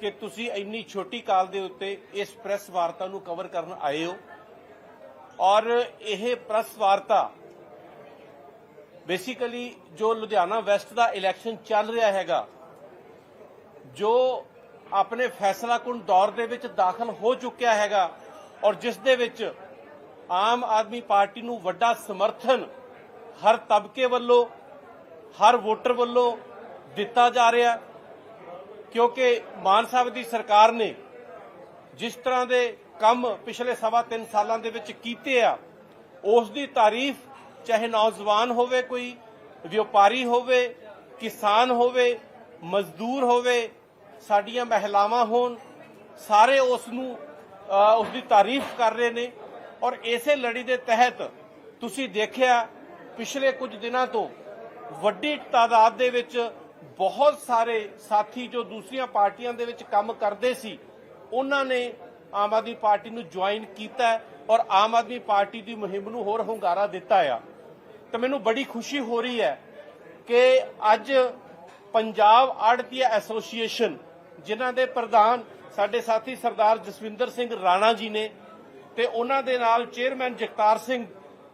ਕਿ ਤੁਸੀਂ ਇੰਨੀ ਛੋਟੀ ਕਾਲ ਦੇ ਉੱਤੇ ਇਸ ਪ੍ਰੈਸ ਵਾਰਤਾ ਨੂੰ ਕਵਰ ਕਰਨ ਆਏ ਹੋ। ਔਰ ਇਹ ਪ੍ਰੈਸ ਵਾਰਤਾ ਬੇਸਿਕਲੀ ਜੋ ਲੁਧਿਆਣਾ ਵੈਸਟ ਦਾ ਇਲੈਕਸ਼ਨ ਚੱਲ ਰਿਹਾ ਹੈਗਾ, ਜੋ ਆਪਣੇ ਫੈਸਲਾਕੁਨ ਦੌਰ ਦੇ ਵਿੱਚ ਦਾਖਲ ਹੋ ਚੁੱਕਿਆ ਹੈਗਾ ਔਰ ਜਿਸ ਦੇ ਵਿੱਚ ਆਮ ਆਦਮੀ ਪਾਰਟੀ ਨੂੰ ਵੱਡਾ ਸਮਰਥਨ ਹਰ ਤਬਕੇ ਵੱਲੋਂ, ਹਰ ਵੋਟਰ ਵੱਲੋਂ ਦਿੱਤਾ ਜਾ ਰਿਹਾ। ਕਿਉਂਕਿ ਮਾਨ ਸਾਹਿਬ ਦੀ ਸਰਕਾਰ ਨੇ ਜਿਸ ਤਰ੍ਹਾਂ ਦੇ ਕੰਮ ਪਿਛਲੇ ਸਵਾ ਤਿੰਨ ਸਾਲਾਂ ਦੇ ਵਿੱਚ ਕੀਤੇ ਆ ਉਸ ਦੀ ਤਾਰੀਫ ਚਾਹੇ ਨੌਜਵਾਨ ਹੋਵੇ ਕੋਈ ਵਪਾਰੀ ਹੋਵੇ ਕਿਸਾਨ ਹੋਵੇ ਮਜ਼ਦੂਰ ਹੋਵੇ ਸਾਡੀਆਂ ਮਹਿਲਾਵਾਂ ਹੋਣ ਸਾਰੇ ਉਸ ਨੂੰ ਅ, ਉਸ ਦੀ ਤਾਰੀਫ ਕਰ ਰਹੇ ਨੇ। ਔਰ ਇਸੇ ਲੜੀ ਦੇ ਤਹਿਤ ਤੁਸੀਂ ਦੇਖਿਆ ਪਿਛਲੇ ਕੁਝ ਦਿਨਾਂ ਤੋਂ ਵੱਡੀ ਤਾਦਾਦ ਦੇ ਵਿੱਚ ਬਹੁਤ ਸਾਰੇ ਸਾਥੀ ਜੋ ਦੂਸਰੀਆਂ ਪਾਰਟੀਆਂ ਦੇ ਵਿੱਚ ਕੰਮ ਕਰਦੇ ਸੀ, ਉਹਨਾਂ ਨੇ ਆਮ ਆਦਮੀ ਪਾਰਟੀ ਨੂੰ ਜੁਆਇਨ ਕੀਤਾ ਔਰ ਆਮ ਆਦਮੀ ਪਾਰਟੀ ਦੀ ਮੁਹਿੰਮ ਨੂੰ ਹੋਰ ਹੁੰਗਾਰਾ ਦਿੱਤਾ ਆ। ਤਾਂ ਮੈਨੂੰ ਬੜੀ ਖੁਸ਼ੀ ਹੋ ਰਹੀ ਹੈ ਕਿ ਅੱਜ ਪੰਜਾਬ ਆੜਤੀਆ ਐਸੋਸੀਏਸ਼ਨ, ਜਿਨ੍ਹਾਂ ਦੇ ਪ੍ਰਧਾਨ ਸਾਡੇ ਸਾਥੀ ਸਰਦਾਰ ਜਸਵਿੰਦਰ ਸਿੰਘ ਰਾਣਾ ਜੀ ਨੇ ਤੇ ਉਹਨਾਂ ਦੇ ਨਾਲ ਚੇਅਰਮੈਨ ਜਗਤਾਰ ਸਿੰਘ,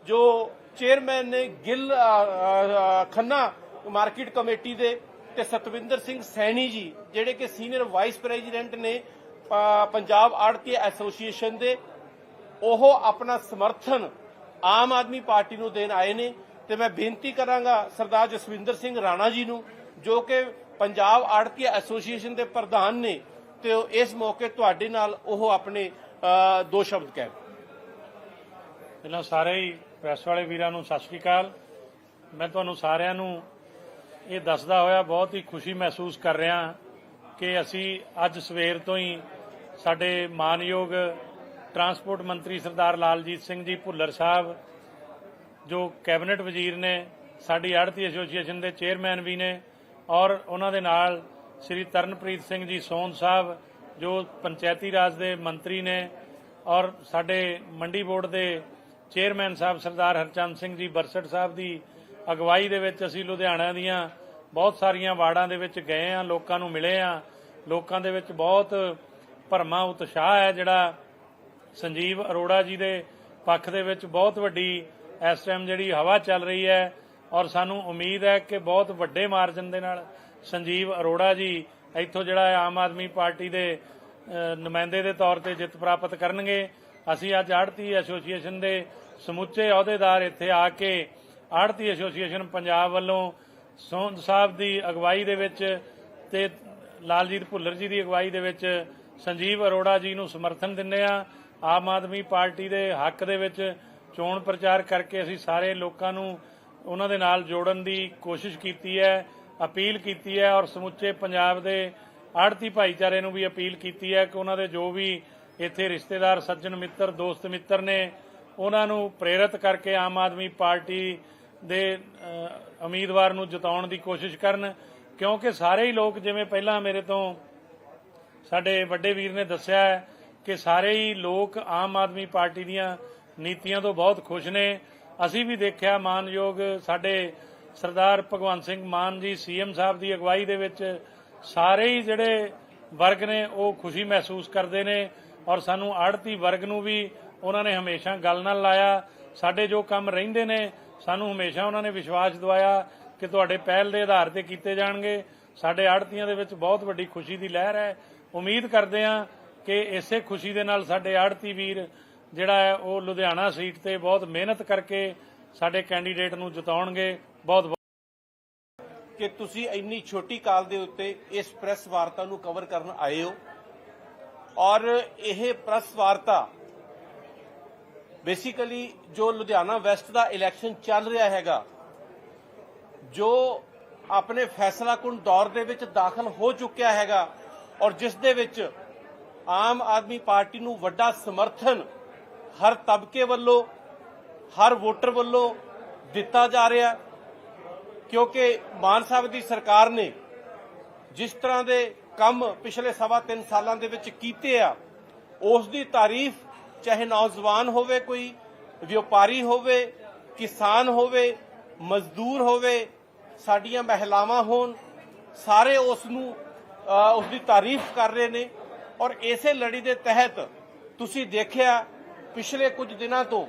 ਜੋ ਚੇਅਰਮੈਨ ਨੇ ਗਿੱਲ ਖੰਨਾ ਮਾਰਕੀਟ ਕਮੇਟੀ ਦੇ ਤੇ ਸਤਵਿੰਦਰ ਸਿੰਘ ਸੈਣੀ ਜੀ, ਜਿਹੜੇ ਕਿ ਸੀਨੀਅਰ ਵਾਈਸ ਪ੍ਰੈਜ਼ੀਡੈਂਟ ਨੇ ਪੰਜਾਬ ਆੜਤੀ ਐਸੋਸੀਏਸ਼ਨ ਦੇ, ਉਹ ਆਪਣਾ ਸਮਰਥਨ ਆਮ ਆਦਮੀ ਪਾਰਟੀ ਨੂੰ ਦੇਣ ਆਏ ਨੇ। ਤੇ ਮੈਂ ਬੇਨਤੀ ਕਰਾਂਗਾ ਸਰਦਾਰ ਜਸਵਿੰਦਰ ਸਿੰਘ ਰਾਣਾ ਜੀ ਨੂੰ, ਜੋ ਕਿ ਪੰਜਾਬ ਆੜਤੀ ਐਸੋਸੀਏਸ਼ਨ ਦੇ ਪ੍ਰਧਾਨ ਨੇ, ਤੇ ਇਸ ਮੌਕੇ ਤੁਹਾਡੇ ਨਾਲ ਉਹ ਆਪਣੇ ਦੋ ਸ਼ਬਦ ਕਹਿਣ। ਪਹਿਲਾਂ ਸਾਰੇ ਹੀ ਪ੍ਰੈਸ ਵਾਲੇ ਵੀਰਾਂ ਨੂੰ ਸਤਿ ਸ਼੍ਰੀ ਅਕਾਲ। ਮੈਂ ਤੁਹਾਨੂੰ ਸਾਰਿਆਂ ਨੂੰ ਇਹ ਦੱਸਦਾ ਹੋਇਆ ਬਹੁਤ ਹੀ ਖੁਸ਼ੀ ਮਹਿਸੂਸ ਕਰ ਰਿਹਾ ਕਿ ਅਸੀਂ ਅੱਜ ਸਵੇਰ ਤੋਂ ਹੀ ਸਾਡੇ ਮਾਨਯੋਗ ਟਰਾਂਸਪੋਰਟ ਮੰਤਰੀ ਸਰਦਾਰ ਲਾਲਜੀਤ ਸਿੰਘ ਜੀ ਭੁੱਲਰ ਸਾਹਿਬ, ਜੋ ਕੈਬਨਿਟ ਵਜ਼ੀਰ ਨੇ, ਸਾਡੀ ਆੜਤੀ ਐਸੋਸੀਏਸ਼ਨ ਦੇ ਚੇਅਰਮੈਨ ਵੀ ਨੇ ਔਰ ਉਹਨਾਂ ਦੇ ਨਾਲ ਸ੍ਰੀ ਤਰਨਪ੍ਰੀਤ ਸਿੰਘ ਜੀ ਸੋਨ ਸਾਹਿਬ, ਜੋ ਪੰਚਾਇਤੀ ਰਾਜ ਦੇ ਮੰਤਰੀ ਨੇ ਔਰ ਸਾਡੇ ਮੰਡੀ ਬੋਰਡ ਦੇ ਚੇਅਰਮੈਨ ਸਾਹਿਬ ਸਰਦਾਰ ਹਰਚੰਦ ਸਿੰਘ ਜੀ ਬਰਸਟ ਸਾਹਿਬ ਦੀ ਅਗਵਾਈ ਦੇ ਵਿੱਚ ਅਸੀਂ ਲੁਧਿਆਣਾ ਦੀਆਂ ਬਹੁਤ ਸਾਰੀਆਂ ਵਾਰਡਾਂ ਦੇ ਵਿੱਚ ਗਏ ਆ, ਲੋਕਾਂ ਨੂੰ ਮਿਲੇ ਆ। ਲੋਕਾਂ ਦੇ ਵਿੱਚ ਬਹੁਤ ਭਰਮਾ ਉਤਸ਼ਾਹ ਹੈ ਜਿਹੜਾ ਸੰਜੀਵ ਅਰੋੜਾ ਜੀ ਦੇ ਪੱਖ ਦੇ ਵਿੱਚ ਬਹੁਤ ਵੱਡੀ ਇਸ ਟਾਈਮ ਜਿਹੜੀ ਹਵਾ ਚੱਲ ਰਹੀ ਹੈ ਔਰ ਸਾਨੂੰ ਉਮੀਦ ਹੈ ਕਿ ਬਹੁਤ ਵੱਡੇ ਮਾਰਜਨ ਦੇ ਨਾਲ ਸੰਜੀਵ ਅਰੋੜਾ ਜੀ ਇੱਥੋਂ ਜਿਹੜਾ ਆਮ ਆਦਮੀ ਪਾਰਟੀ ਦੇ ਨੁਮਾਇੰਦੇ ਦੇ ਤੌਰ ਤੇ ਜਿੱਤ ਪ੍ਰਾਪਤ ਕਰਨਗੇ। ਅਸੀਂ ਅੱਜ ਆੜਤੀ ਐਸੋਸੀਏਸ਼ਨ ਦੇ ਸਮੁੱਚੇ ਅਹੁਦੇਦਾਰ ਇੱਥੇ ਆ ਕੇ ਆੜਤੀ ਐਸੋਸੀਏਸ਼ਨ ਪੰਜਾਬ ਵੱਲੋਂ ਸੋਹਣ ਸਾਹਿਬ ਦੀ ਅਗਵਾਈ ਦੇ ਵਿੱਚ ਤੇ ਲਾਲਜੀਤ ਭੁੱਲਰ ਜੀ ਦੀ ਅਗਵਾਈ ਦੇ ਵਿੱਚ ਸੰਜੀਵ ਅਰੋੜਾ ਜੀ ਨੂੰ ਸਮਰਥਨ ਦਿੰਦੇ ਆ ਆਮ ਆਦਮੀ ਪਾਰਟੀ ਦੇ ਹੱਕ ਦੇ ਵਿੱਚ ਚੋਣ ਪ੍ਰਚਾਰ ਕਰਕੇ ਅਸੀਂ ਸਾਰੇ ਲੋਕਾਂ ਨੂੰ ਉਹਨਾਂ ਦੇ ਨਾਲ ਜੋੜਨ ਦੀ ਕੋਸ਼ਿਸ਼ ਕੀਤੀ ਹੈ, ਅਪੀਲ ਕੀਤੀ ਹੈ ਔਰ ਸਮੁੱਚੇ ਪੰਜਾਬ ਦੇ ਆੜਤੀ ਭਾਈਚਾਰੇ ਨੂੰ ਵੀ ਅਪੀਲ ਕੀਤੀ ਹੈ ਕਿ ਉਹਨਾਂ ਦੇ ਜੋ ਵੀ ਇੱਥੇ ਰਿਸ਼ਤੇਦਾਰ, ਸੱਜਣ ਮਿੱਤਰ, ਦੋਸਤ ਮਿੱਤਰ ਨੇ ਉਹਨਾਂ ਨੂੰ ਪ੍ਰੇਰਿਤ ਕਰਕੇ ਆਮ ਆਦਮੀ ਪਾਰਟੀ ਦੇ ਉਮੀਦਵਾਰ ਨੂੰ ਜਿਤਾਉਣ ਦੀ ਕੋਸ਼ਿਸ਼ ਕਰਨ, ਕਿਉਂਕਿ ਸਾਰੇ ਹੀ ਲੋਕ ਜਿਵੇਂ ਪਹਿਲਾਂ ਮੇਰੇ ਤੋਂ ਸਾਡੇ ਵੱਡੇ ਵੀਰ ਨੇ ਦੱਸਿਆ ਹੈ ਕਿ ਸਾਰੇ ਹੀ ਲੋਕ ਆਮ ਆਦਮੀ ਪਾਰਟੀ ਦੀਆਂ ਨੀਤੀਆਂ ਤੋਂ ਬਹੁਤ ਖੁਸ਼ ਨੇ। ਅਸੀਂ ਵੀ ਦੇਖਿਆ ਮਾਨਯੋਗ ਸਾਡੇ ਸਰਦਾਰ ਭਗਵੰਤ ਸਿੰਘ ਮਾਨ ਜੀ, ਸੀਐਮ ਸਾਹਿਬ ਦੀ ਅਗਵਾਈ ਦੇ ਵਿੱਚ ਸਾਰੇ ਹੀ ਜਿਹੜੇ ਵਰਗ ਨੇ ਉਹ ਖੁਸ਼ੀ ਮਹਿਸੂਸ ਕਰਦੇ ਨੇ ਔਰ ਸਾਨੂੰ ਆੜਤੀ ਵਰਗ ਨੂੰ ਵੀ ਉਹਨਾਂ ਨੇ ਹਮੇਸ਼ਾ ਗੱਲ ਨਾਲ ਲਾਇਆ। ਸਾਡੇ ਜੋ ਕੰਮ ਰਹਿੰਦੇ ਨੇ ਸਾਨੂੰ ਹਮੇਸ਼ਾ ਉਹਨਾਂ ਨੇ ਵਿਸ਼ਵਾਸ ਦਿਵਾਇਆ ਕਿ ਤੁਹਾਡੇ ਪਹਿਲ ਦੇ ਆਧਾਰ ਤੇ ਕੀਤੇ ਜਾਣਗੇ। ਸਾਡੇ ਆੜਤੀਆਂ ਦੇ ਵਿੱਚ ਬਹੁਤ ਵੱਡੀ ਖੁਸ਼ੀ ਦੀ ਲਹਿਰ ਹੈ। ਉਮੀਦ ਕਰਦੇ ਹਾਂ ਕਿ ਇਸੇ ਖੁਸ਼ੀ ਦੇ ਨਾਲ ਸਾਡੇ ਆੜਤੀ ਵੀਰ ਜਿਹੜਾ ਹੈ, ਉਹ ਲੁਧਿਆਣਾ ਸੀਟ ਤੇ ਬਹੁਤ ਮਿਹਨਤ ਕਰਕੇ ਸਾਡੇ ਕੈਂਡੀਡੇਟ ਨੂੰ ਜਿਤਾਉਣਗੇ। ਬਹੁਤ ਕਿ ਤੁਸੀਂ ਇੰਨੀ ਛੋਟੀ ਕਾਲ ਦੇ ਉੱਤੇ ਇਸ ਪ੍ਰੈਸ ਵਾਰਤਾ ਨੂੰ ਕਵਰ ਕਰਨ ਆਏ ਹੋ। ਔਰ ਇਹ ਪ੍ਰੈਸ ਵਾਰਤਾ ਬੇਸਿਕਲੀ ਜੋ ਲੁਧਿਆਣਾ ਵੈਸਟ ਦਾ ਇਲੈਕਸ਼ਨ ਚੱਲ ਰਿਹਾ ਹੈਗਾ, ਜੋ ਆਪਣੇ ਫੈਸਲਾਕੁਨ ਦੌਰ ਦੇ ਵਿੱਚ ਦਾਖਲ ਹੋ ਚੁੱਕਿਆ ਹੈਗਾ ਔਰ ਜਿਸ ਦੇ ਵਿੱਚ ਆਮ ਆਦਮੀ ਪਾਰਟੀ ਨੂੰ ਵੱਡਾ ਸਮਰਥਨ ਹਰ ਤਬਕੇ ਵੱਲੋਂ, ਹਰ ਵੋਟਰ ਵੱਲੋਂ ਦਿੱਤਾ ਜਾ ਰਿਹਾ, ਕਿਉਂਕਿ ਮਾਨ ਸਾਹਿਬ ਦੀ ਸਰਕਾਰ ਨੇ ਜਿਸ ਤਰ੍ਹਾਂ ਦੇ ਕੰਮ ਪਿਛਲੇ ਸਵਾ ਤਿੰਨ ਸਾਲਾਂ ਦੇ ਵਿੱਚ ਕੀਤੇ ਆ, ਉਸ ਦੀ ਤਾਰੀਫ ਚਾਹੇ ਨੌਜਵਾਨ ਹੋਵੇ, ਕੋਈ ਵਪਾਰੀ ਹੋਵੇ, ਕਿਸਾਨ ਹੋਵੇ, ਮਜ਼ਦੂਰ ਹੋਵੇ, ਸਾਡੀਆਂ ਮਹਿਲਾਵਾਂ ਹੋਣ, ਸਾਰੇ ਉਸ ਨੂੰ ਉਸ ਦੀ ਤਾਰੀਫ ਕਰ ਰਹੇ ਨੇ। ਔਰ ਇਸੇ ਲੜੀ ਦੇ ਤਹਿਤ ਤੁਸੀਂ ਦੇਖਿਆ, ਪਿਛਲੇ ਕੁਝ ਦਿਨਾਂ ਤੋਂ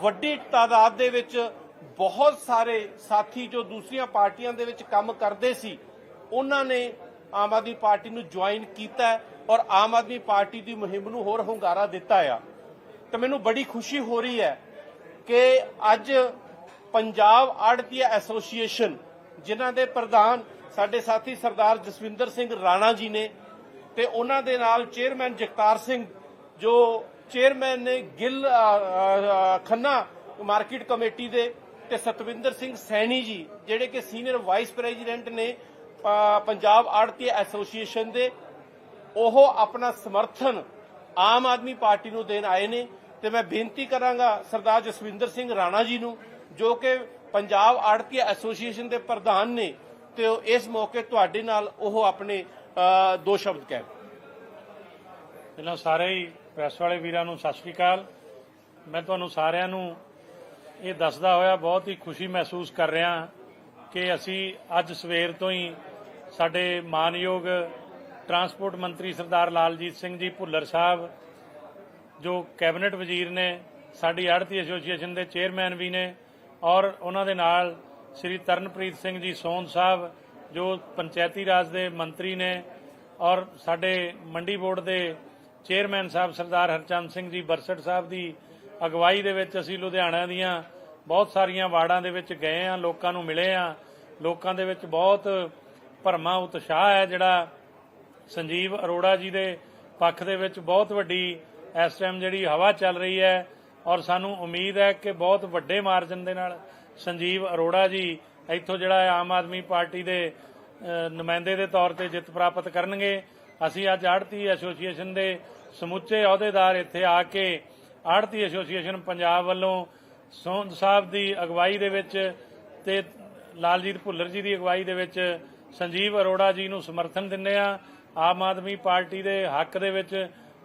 ਵੱਡੀ ਤਾਦਾਦ ਦੇ ਵਿੱਚ ਬਹੁਤ ਸਾਰੇ ਸਾਥੀ ਜੋ ਦੂਸਰੀਆਂ ਪਾਰਟੀਆਂ ਦੇ ਵਿੱਚ ਕੰਮ ਕਰਦੇ ਸੀ, ਉਹਨਾਂ ਨੇ ਆਮ ਆਦਮੀ ਪਾਰਟੀ ਨੂੰ ਜੁਆਇਨ ਕੀਤਾ ਔਰ ਆਮ ਆਦਮੀ ਪਾਰਟੀ ਦੀ ਮੁਹਿੰਮ ਨੂੰ ਹੋਰ ਹੁੰਗਾਰਾ ਦਿੱਤਾ ਆ। ਤੇ ਮੈਨੂੰ ਬੜੀ ਖੁਸ਼ੀ ਹੋ ਰਹੀ ਹੈ ਕਿ ਅੱਜ ਪੰਜਾਬ ਆੜਤੀਆ ਐਸੋਸੀਏਸ਼ਨ, ਜਿਨ੍ਹਾਂ ਦੇ ਪ੍ਰਧਾਨ ਸਾਡੇ ਸਾਥੀ ਸਰਦਾਰ ਜਸਵਿੰਦਰ ਸਿੰਘ ਰਾਣਾ ਜੀ ਨੇ ਤੇ ਉਹਨਾਂ ਦੇ ਨਾਲ ਚੇਅਰਮੈਨ ਜਗਤਾਰ ਸਿੰਘ, ਜੋ ਚੇਅਰਮੈਨ ਨੇ ਗਿੱਲ ਖੰਨਾ ਮਾਰਕੀਟ ਕਮੇਟੀ ਦੇ ਤੇ ਸਤਵਿੰਦਰ ਸਿੰਘ ਸੈਣੀ ਜੀ, ਜਿਹੜੇ ਕਿ ਸੀਨੀਅਰ ਵਾਈਸ ਪ੍ਰੈਜ਼ੀਡੈਂਟ ਨੇ ਪੰਜਾਬ ਆੜਤੀ ਐਸੋਸੀਏਸ਼ਨ ਦੇ ਉਹ ਆਪਣਾ ਸਮਰਥਨ ਆਮ ਆਦਮੀ ਪਾਰਟੀ ਨੂੰ ਦੇਣ ਆਏ ਨੇ ਤੇ ਮੈਂ ਬੇਨਤੀ ਕਰਾਂਗਾ ਸਰਦਾਰ ਜਸਵਿੰਦਰ ਸਿੰਘ ਰਾਣਾ ਜੀ ਨੂੰ, ਜੋ ਕਿ ਪੰਜਾਬ ਆੜਤੀਆ ਐਸੋਸੀਏਸ਼ਨ ਦੇ ਪ੍ਰਧਾਨ ਨੇ, ਤੇ ਇਸ ਮੌਕੇ ਤੁਹਾਡੇ ਨਾਲ ਉਹ ਆਪਣੇ ਦੋ ਸ਼ਬਦ ਕਹਿਣ। ਪਹਿਲਾਂ ਸਾਰੇ ਹੀ ਪ੍ਰੈਸ ਵਾਲੇ ਵੀਰਾਂ ਨੂੰ ਸਤਿ ਸ਼੍ਰੀ ਅਕਾਲ। ਮੈਂ ਤੁਹਾਨੂੰ ਸਾਰਿਆਂ ਨੂੰ ਇਹ ਦੱਸਦਾ ਹੋਇਆ ਬਹੁਤ ਹੀ ਖੁਸ਼ੀ ਮਹਿਸੂਸ ਕਰ ਰਿਹਾ ਕਿ ਅਸੀਂ ਅੱਜ ਸਵੇਰ ਤੋਂ ਹੀ ਸਾਡੇ ਮਾਨਯੋਗ ਟਰਾਂਸਪੋਰਟ ਮੰਤਰੀ ਸਰਦਾਰ ਲਾਲਜੀਤ ਸਿੰਘ ਜੀ ਭੁੱਲਰ ਸਾਹਿਬ, ਜੋ ਕੈਬਨਿਟ ਵਜ਼ੀਰ ਨੇ, ਸਾਡੀ ਆੜਤੀ ਐਸੋਸੀਏਸ਼ਨ ਦੇ ਚੇਅਰਮੈਨ ਵੀ ਨੇ, ਔਰ ਉਹਨਾਂ ਦੇ ਨਾਲ ਸ੍ਰੀ ਤਰਨਪ੍ਰੀਤ ਸਿੰਘ ਜੀ ਸੋਨ ਸਾਹਿਬ, ਜੋ ਪੰਚਾਇਤੀ ਰਾਜ ਦੇ ਮੰਤਰੀ ਨੇ, ਔਰ ਸਾਡੇ ਮੰਡੀ ਬੋਰਡ ਦੇ ਚੇਅਰਮੈਨ ਸਾਹਿਬ ਸਰਦਾਰ ਹਰਚੰਦ ਸਿੰਘ ਜੀ ਬਰਸਟ ਸਾਹਿਬ ਦੀ ਅਗਵਾਈ ਦੇ ਵਿੱਚ ਅਸੀਂ ਲੁਧਿਆਣਾ ਦੀਆਂ ਬਹੁਤ ਸਾਰੀਆਂ ਵਾਰਡਾਂ ਦੇ ਵਿੱਚ ਗਏ ਆ ਲੋਕਾਂ ਨੂੰ ਮਿਲੇ ਆ ਲੋਕਾਂ ਦੇ ਵਿੱਚ ਬਹੁਤ ਭਰਮਾ ਉਤਸ਼ਾਹ ਹੈ ਜਿਹੜਾ ਸੰਜੀਵ ਅਰੋੜਾ ਜੀ ਦੇ ਪੱਖ ਦੇ ਵਿੱਚ ਬਹੁਤ ਵੱਡੀ ਇਸ ਟਾਈਮ ਜਿਹੜੀ ਹਵਾ ਚੱਲ ਰਹੀ ਹੈ ਔਰ ਸਾਨੂੰ ਉਮੀਦ ਹੈ ਕਿ ਬਹੁਤ ਵੱਡੇ ਮਾਰਜਨ ਦੇ ਨਾਲ ਸੰਜੀਵ ਅਰੋੜਾ ਜੀ ਇੱਥੋਂ ਜਿਹੜਾ ਆਮ ਆਦਮੀ ਪਾਰਟੀ ਦੇ ਨੁਮਾਇੰਦੇ ਦੇ ਤੌਰ ਤੇ ਜਿੱਤ ਪ੍ਰਾਪਤ ਕਰਨਗੇ। ਅਸੀਂ ਅੱਜ ਆੜਤੀ ਐਸੋਸੀਏਸ਼ਨ ਦੇ ਸਮੁੱਚੇ ਅਹੁਦੇਦਾਰ ਇੱਥੇ ਆ ਕੇ ਆੜਤੀ ਐਸੋਸੀਏਸ਼ਨ ਪੰਜਾਬ ਵੱਲੋਂ ਸੋਹਣ ਸਾਹਿਬ ਦੀ ਅਗਵਾਈ ਦੇ ਵਿੱਚ ਤੇ ਲਾਲਜੀਤ ਭੁੱਲਰ ਜੀ ਦੀ ਅਗਵਾਈ ਦੇ ਵਿੱਚ ਸੰਜੀਵ ਅਰੋੜਾ ਜੀ ਨੂੰ ਸਮਰਥਨ ਦਿੰਦੇ ਆ ਆਮ ਆਦਮੀ ਪਾਰਟੀ ਦੇ ਹੱਕ ਦੇ ਵਿੱਚ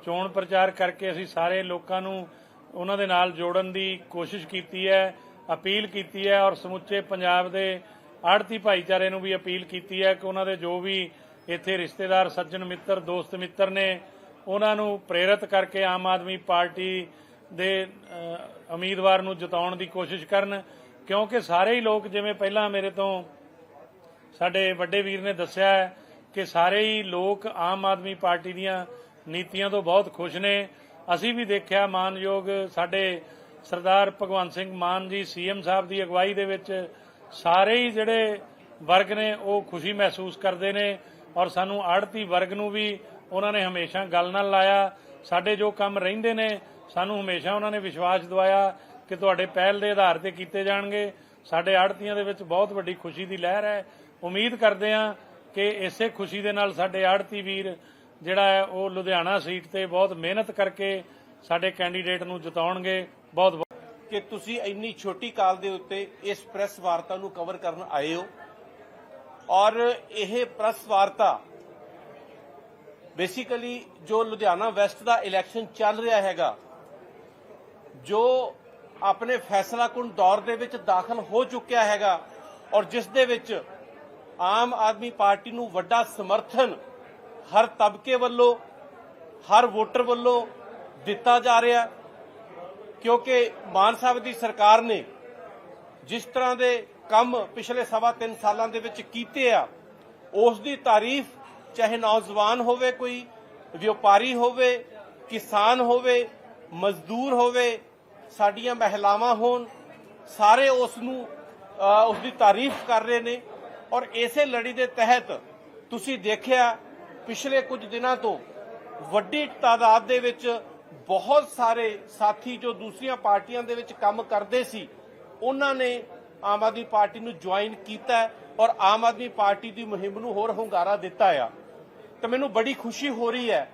ਚੋਣ ਪ੍ਰਚਾਰ ਕਰਕੇ ਅਸੀਂ ਸਾਰੇ ਲੋਕਾਂ ਨੂੰ ਉਹਨਾਂ ਦੇ ਨਾਲ ਜੋੜਨ ਦੀ ਕੋਸ਼ਿਸ਼ ਕੀਤੀ ਹੈ, ਅਪੀਲ ਕੀਤੀ ਹੈ ਔਰ ਸਮੁੱਚੇ ਪੰਜਾਬ ਦੇ ਆੜਤੀ ਭਾਈਚਾਰੇ ਨੂੰ ਵੀ ਅਪੀਲ ਕੀਤੀ ਹੈ ਕਿ ਉਹਨਾਂ ਦੇ ਜੋ ਵੀ ਇੱਥੇ ਰਿਸ਼ਤੇਦਾਰ, ਸੱਜਣ ਮਿੱਤਰ, ਦੋਸਤ ਮਿੱਤਰ ਨੇ ਉਹਨਾਂ ਨੂੰ ਪ੍ਰੇਰਿਤ ਕਰਕੇ ਆਮ ਆਦਮੀ ਪਾਰਟੀ ਦੇ ਉਮੀਦਵਾਰ ਨੂੰ ਜਿਤਾਉਣ ਦੀ ਕੋਸ਼ਿਸ਼ ਕਰਨ, ਕਿਉਂਕਿ ਸਾਰੇ ਹੀ ਲੋਕ ਜਿਵੇਂ ਪਹਿਲਾਂ ਮੇਰੇ ਤੋਂ ਸਾਡੇ ਵੱਡੇ ਵੀਰ ਨੇ ਦੱਸਿਆ ਕਿ ਸਾਰੇ ਹੀ ਲੋਕ ਆਮ ਆਦਮੀ ਪਾਰਟੀ ਦੀਆਂ ਨੀਤੀਆਂ ਤੋਂ ਬਹੁਤ ਖੁਸ਼ ਨੇ। ਅਸੀਂ ਵੀ ਦੇਖਿਆ ਮਾਨਯੋਗ ਸਾਡੇ ਸਰਦਾਰ ਭਗਵੰਤ ਸਿੰਘ ਮਾਨ ਜੀ ਸੀਐਮ ਸਾਹਿਬ ਦੀ ਅਗਵਾਈ ਦੇ ਵਿੱਚ ਸਾਰੇ ਹੀ ਜਿਹੜੇ ਵਰਗ ਨੇ ਉਹ ਖੁਸ਼ੀ ਮਹਿਸੂਸ ਕਰਦੇ ਨੇ ਔਰ ਸਾਨੂੰ ਆੜਤੀ ਵਰਗ ਨੂੰ ਵੀ ਉਹਨਾਂ ਨੇ ਹਮੇਸ਼ਾ ਗੱਲ ਨਾਲ ਲਾਇਆ। ਸਾਡੇ ਜੋ ਕੰਮ ਰਹਿੰਦੇ ਨੇ, ਸਾਨੂੰ ਹਮੇਸ਼ਾ ਉਹਨਾਂ ਨੇ ਵਿਸ਼ਵਾਸ ਦਿਵਾਇਆ ਕਿ ਤੁਹਾਡੇ ਪਹਿਲ ਦੇ ਆਧਾਰ ਤੇ ਕੀਤੇ ਜਾਣਗੇ। ਸਾਡੇ ਆੜਤੀਆਂ ਦੇ ਵਿੱਚ ਬਹੁਤ ਵੱਡੀ ਖੁਸ਼ੀ ਦੀ ਲਹਿਰ ਹੈ। ਉਮੀਦ ਕਰਦੇ ਹਾਂ ਕਿ ਇਸੇ ਖੁਸ਼ੀ ਦੇ ਨਾਲ ਸਾਡੇ ਆੜਤੀ ਵੀਰ ਜਿਹੜਾ ਹੈ, ਉਹ ਲੁਧਿਆਣਾ ਸੀਟ ਤੇ ਬਹੁਤ ਮਿਹਨਤ ਕਰਕੇ ਸਾਡੇ ਕੈਂਡੀਡੇਟ ਨੂੰ ਜਿਤਾਉਣਗੇ। ਬਹੁਤ ਕਿ ਤੁਸੀਂ ਇੰਨੀ ਛੋਟੀ ਕਾਲ ਦੇ ਉੱਤੇ ਇਸ ਪ੍ਰੈਸ ਵਾਰਤਾ ਨੂੰ ਕਵਰ ਕਰਨ ਆਏ ਹੋ। ਔਰ ਇਹ ਪ੍ਰੈਸ ਵਾਰਤਾ ਬੇਸਿਕਲੀ ਜੋ ਲੁਧਿਆਣਾ ਵੈਸਟ ਦਾ ਇਲੈਕਸ਼ਨ ਚੱਲ ਰਿਹਾ ਹੈਗਾ, ਜੋ ਆਪਣੇ ਫੈਸਲਾਕੁੰਨ ਦੌਰ ਦੇ ਵਿੱਚ ਦਾਖਲ ਹੋ ਚੁੱਕਿਆ ਹੈਗਾ ਔਰ ਜਿਸ ਦੇ ਵਿੱਚ ਆਮ ਆਦਮੀ ਪਾਰਟੀ ਨੂੰ ਵੱਡਾ ਸਮਰਥਨ ਹਰ ਤਬਕੇ ਵੱਲੋਂ, ਹਰ ਵੋਟਰ ਵੱਲੋਂ ਦਿੱਤਾ ਜਾ ਰਿਹਾ ਕਿਉਂਕਿ ਮਾਨ ਸਾਹਿਬ ਦੀ ਸਰਕਾਰ ਨੇ ਜਿਸ ਤਰ੍ਹਾਂ ਦੇ ਕੰਮ ਪਿਛਲੇ ਸਵਾ ਤਿੰਨ ਸਾਲਾਂ ਦੇ ਵਿੱਚ ਕੀਤੇ ਆ, ਉਸ ਦੀ ਤਾਰੀਫ ਚਾਹੇ ਨੌਜਵਾਨ ਹੋਵੇ ਕੋਈ, ਵਪਾਰੀ ਹੋਵੇ, ਕਿਸਾਨ ਹੋਵੇ, ਮਜ਼ਦੂਰ ਹੋਵੇ, ਸਾਡੀਆਂ ਮਹਿਲਾਵਾਂ ਹੋਣ, ਸਾਰੇ ਉਸ ਨੂੰ ਉਸ ਦੀ ਤਾਰੀਫ ਕਰ ਰਹੇ ਨੇ। ਔਰ ਇਸੇ ਲੜੀ ਦੇ ਤਹਿਤ ਤੁਸੀਂ ਦੇਖਿਆ ਪਿਛਲੇ ਕੁਝ ਦਿਨਾਂ ਤੋਂ ਵੱਡੀ ਤਾਦਾਦ ਦੇ ਵਿੱਚ ਬਹੁਤ ਸਾਰੇ ਸਾਥੀ ਜੋ ਦੂਸਰੀਆਂ ਪਾਰਟੀਆਂ ਦੇ ਵਿੱਚ ਕੰਮ ਕਰਦੇ ਸੀ, ਉਹਨਾਂ ਨੇ ਆਮ ਆਦਮੀ ਪਾਰਟੀ ਨੂੰ ਜੁਆਇਨ ਕੀਤਾ ਔਰ ਆਮ ਆਦਮੀ ਪਾਰਟੀ ਦੀ ਮੁਹਿੰਮ ਨੂੰ ਹੋਰ ਹੁੰਗਾਰਾ ਦਿੱਤਾ ਆ। ਤੇ ਮੈਨੂੰ ਬੜੀ ਖੁਸ਼ੀ ਹੋ ਰਹੀ ਹੈ